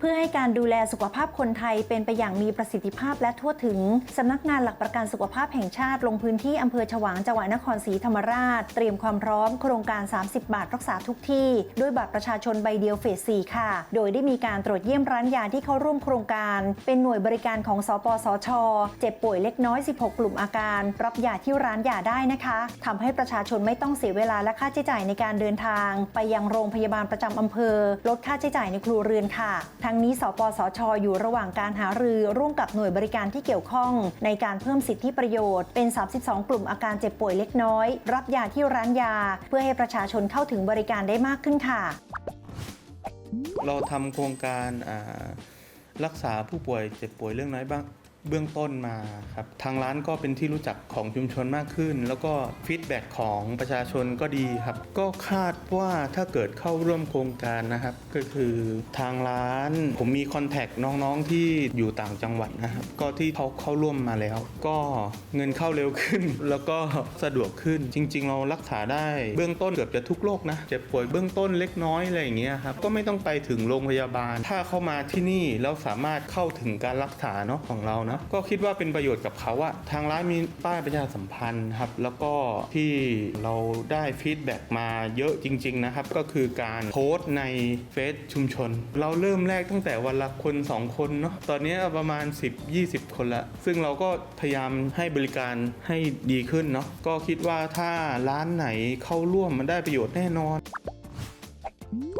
เพื่อให้การดูแลสุขภาพคนไทยเป็นไปอย่างมีประสิทธิภาพและทั่วถึง สำนักงานหลักประกันสุขภาพแห่งชาติลงพื้นที่อำเภอฉวางจังหวัดนครศรีธรรมราช เตรียมความพร้อมโครงการ 30 บาทรักษาทุกที่ ด้วยบัตรประชาชนใบเดียวเฟส 4 ค่ะ โดยได้มีการตรวจเยี่ยมร้านยาที่เข้าร่วมโครงการ เป็นหน่วยบริการของสปสช เจ็บป่วยเล็กน้อย 16 กลุ่มอาการ รับยาที่ร้านยาได้นะคะทำให้ประชาชนไม่ต้องเสียเวลาและค่าใช้จ่ายในการเดินทาง ไปยังโรงพยาบาลประจำอำเภอ ลดค่าใช้จ่ายในครัวเรือนค่ะทั้งนี้สปสช อยู่ระหว่างการหารือร่วมกับหน่วยบริการที่เกี่ยวข้อง ในการเพิ่มสิทธิประโยชน์เป็น 32 กลุ่มอาการเจ็บป่วยเล็กน้อย รับยาที่ร้านยา เพื่อให้ประชาชนเข้าถึงบริการได้มากขึ้นค่ะ เราทำโครงการรักษาผู้ป่วยเจ็บป่วยเรื่องน้อยบ้าง เบื้องต้นมาครับทางร้านก็เป็นที่รู้จักของชุมชนมากขึ้น แล้วก็ฟีดแบ็ของประชาชนก็ดีครับ ก็คาดว่าถ้าเกิดเข้าร่วมโครงการนะครับ ก็คือทางร้านผมมีคอนแทคน้องๆที่อยู่ต่างจังหวัดนะครับก็ที่เขาเข้าร่วมมาแล้ว ก็เงินเข้าเร็วขึ้น แล้วก็สะดวกขึ้นจริง ๆ เรารักษาได้เบื้องต้นเกือบจะทุกโรคนะเจ็บป่วยเบื้องต้นเล็กน้อยอะไรอย่างเงี้ยครับก็ไม่ต้องไปถึงโรงพยาบาล ถ้าเข้ามาที่นี่แล้วสามารถเข้าถึงการรักษาเนาะของเราเนาะก็คิดว่าเป็นประโยชน์กับเขาอะทางร้านมีป้ายประชาสัมพันธ์ครับแล้วก็ที่เราได้ฟีดแบ็กมาเยอะจริง ๆ นะครับ ก็คือการโพสต์ในเฟซชุมชน เราเริ่มแรกตั้งแต่วันละคน 2 คนเนาะตอนนี้ประมาณ 10-20 คนละ ซึ่งเราก็พยายามให้บริการให้ดีขึ้นเนาะก็คิดว่าถ้าร้านไหนเข้าร่วมมันได้ประโยชน์แน่นอน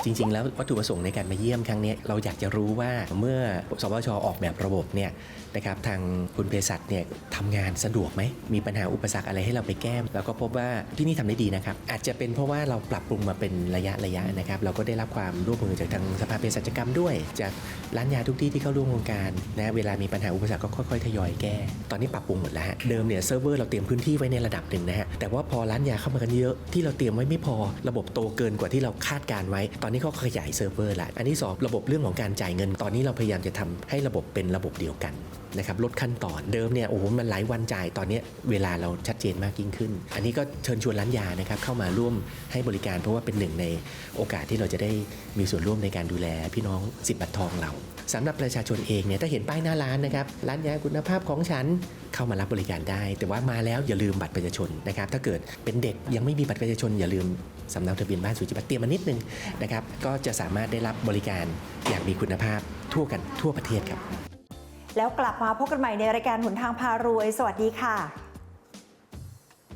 จริง ๆ แล้ววัตถุประสงค์ในการมาเยี่ยมครั้งนี้เราอยากจะรู้ว่าเมื่อสวชออกแบบระบบเนี่ยนะครับทางคุณเภสัชเนี่ยทำงานสะดวกไหมมีปัญหาอุปสรรคอะไรให้เราไปแก้เราก็พบว่าที่นี่ทำได้ดีนะครับอาจจะเป็นเพราะว่าเราปรับปรุงมาเป็นระยะระยะนะครับเราก็ได้รับความร่วมมือจากทางสภาเภสัชกรรมด้วย จากร้านยาทุกที่ที่เข้าร่วมโครงการนะเวลามีปัญหาอุปสรรคก็ค่อยๆทยอยแก้ ตอนนี้ปรับปรุงหมดแล้วฮะเดิมเนี่ยเซิร์ฟเวอร์เราเตรียมพื้นที่ไว้ในระดับหนึ่งนะฮะแต่ว่าพอร้านยาเข้ามากันเยอะที่เราเตรียมไว้ไม่พอระบบโตเกินกว่าที่เราคาดการไวตอนนี้เขาขยายเซิร์ฟเวอร์ละอันที่สองระบบเรื่องของการจ่ายเงิน ตอนนี้เราพยายามจะทำให้ระบบเป็นระบบเดียวกันนะครับลดขั้นตอนเดิมเนี่ยโอ้โหมันหลายวันจ่ายตอนนี้เวลาเราชัดเจนมากยิ่งขึ้น อันนี้ก็เชิญชวนร้านยานะครับเข้ามาร่วมให้บริการ เพราะว่าเป็นหนึ่งในโอกาสที่เราจะได้มีส่วนร่วมในการดูแลพี่น้องสิทธิ์บัตรทองเราสำหรับประชาชนเองเนี่ยถ้าเห็นป้ายหน้าร้านนะครับร้านยาคุณภาพของฉันเข้ามารับบริการได้ แต่ว่ามาแล้วอย่าลืมบัตรประชาชนนะครับถ้าเกิดเป็นเด็กยังไม่มีบัตรประชาชนอย่าลืมสำเนาทะเบียนบ้านสุจิบัตรเตรียมมานิดนึงนะครับก็จะสามารถได้รับบริการอย่างมีคุณภาพทั่วกันทั่วประเทศครับ แล้วกลับมาพบกันใหม่ในรายการหนทางพารวย สวัสดีค่ะ